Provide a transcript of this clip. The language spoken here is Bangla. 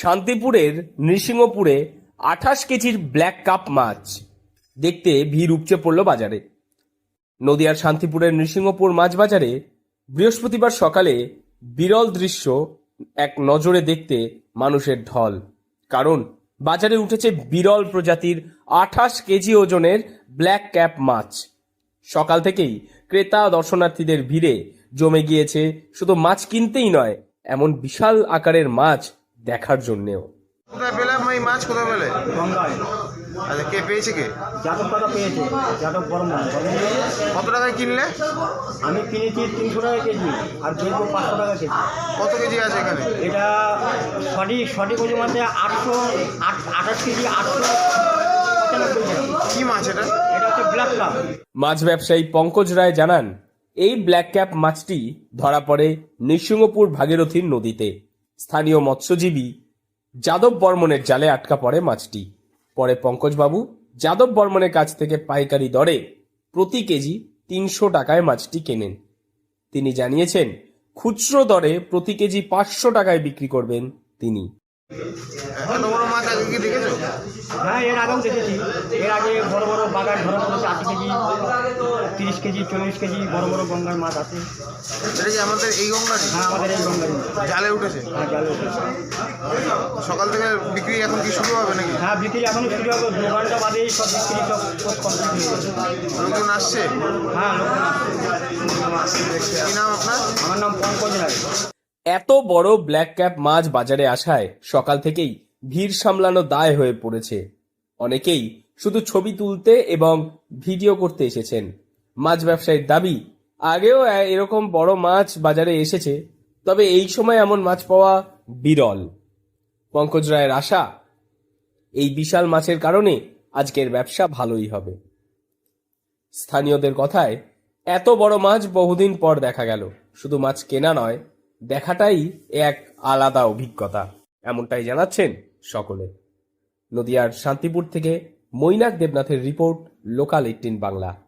শান্তিপুরের নৃসিংহপুরে আঠাশ কেজির ব্ল্যাক কাপ মাছ। দেখতে ভিড় উপচে পড়ল বাজারে। নদিয়ার শান্তিপুরের নৃসিংহপুর মাছ বাজারে বৃহস্পতিবার সকালে বিরল দৃশ্য এক নজরে দেখতে মানুষের ঢল। কারণ বাজারে উঠেছে বিরল প্রজাতির আঠাশ কেজি ওজনের ব্ল্যাক ক্যাপ মাছ। সকাল থেকেই ক্রেতা দর্শনার্থীদের ভিড়ে জমে গিয়েছে, শুধু মাছ কিনতেই নয়, এমন বিশাল আকারের মাছ দেখার জন্যেও। কোথায় পেলাম এই মাছ? কোথায় পেলে? গঙ্গায়। আচ্ছা কে পেয়েছে কে? যাদব টাকা পেয়েছে যাদব বর্মন। কত টাকায় কিনলে? আমি কিনেছি তিনশো টাকা কেজি আর বেচবো পাঁচশো টাকা কেজি। কত কেজি আছে এখানে? এটা সঠিক সঠিক ওজন আছে আটশো আট আঠাশ কেজি আটশো পঁচানব্বই কি মাছ এটা? এটা হচ্ছে ব্ল্যাক কাপ মাছ ব্যবসায়ী পঙ্কজ রায় জানান এই ব্ল্যাক ক্যাপ মাছটি ধরা পড়ে নৃসিংহপুর ভাগীরথীর নদীতে। স্থানীয় মৎস্যজীবী যাদব বর্মনের জালে আটকা পড়ে মাছটি। পরে পঙ্কজবাবু যাদব বর্মনের কাছ থেকে পাইকারি দরে প্রতি কেজি তিনশো টাকায় মাছটি কেনেন। তিনি জানিয়েছেন, খুচরো দরে প্রতি কেজি পাঁচশো টাকায় বিক্রি করবেন তিনি। এত বড় মাছ আগে কি দেখেছ? হ্যাঁ এর আগেও দেখেছি। এর আগে বড় বড় বাগান ধরা পড়েছে আশি কেজি তিরিশ কেজি চল্লিশ কেজি বড় বড় গঙ্গার মাছ আছে। এটা কি আমাদের এই গঙ্গাটি হ্যাঁ আমাদের এই গঙ্গার জালে উঠেছে? হ্যাঁ জালে উঠেছে। সকাল থেকে বিক্রি এখন কি শুরু হবে নাকি? হ্যাঁ বিক্রি এখন শুরু হবে। দু ঘণ্টা বাদেই সব বিক্রি সব কমপ্লিট হয়ে লোকজন আসছে? হ্যাঁ লোকজন আসছে। কি নাম আপনার? আমার নাম পঙ্কজ রায়। এত বড় ব্ল্যাক ক্যাপ মাছ বাজারে আসায় সকাল থেকেই ভিড় সামলানো দায় হয়ে পড়েছে। অনেকেই শুধু ছবি তুলতে এবং ভিডিও করতে এসেছেন। মাছ ব্যবসায়ীর দাবি, আগেও এরকম বড় মাছ বাজারে এসেছে, তবে এই সময় এমন মাছ পাওয়া বিরল। পঙ্কজ রায়ের আশা, এই বিশাল মাছের কারণে আজকের ব্যবসা ভালোই হবে। স্থানীয়দের কথায়, এত বড় মাছ বহুদিন পর দেখা গেল। শুধু মাছ কেনা নয় দেখাটাই এক আলাদা অভিজ্ঞতা, এমনটাই জানাচ্ছেন সকলে। নদিয়ার শান্তিপুর থেকে মৈনাক দেবনাথের রিপোর্ট লোকাল এইটিন বাংলা।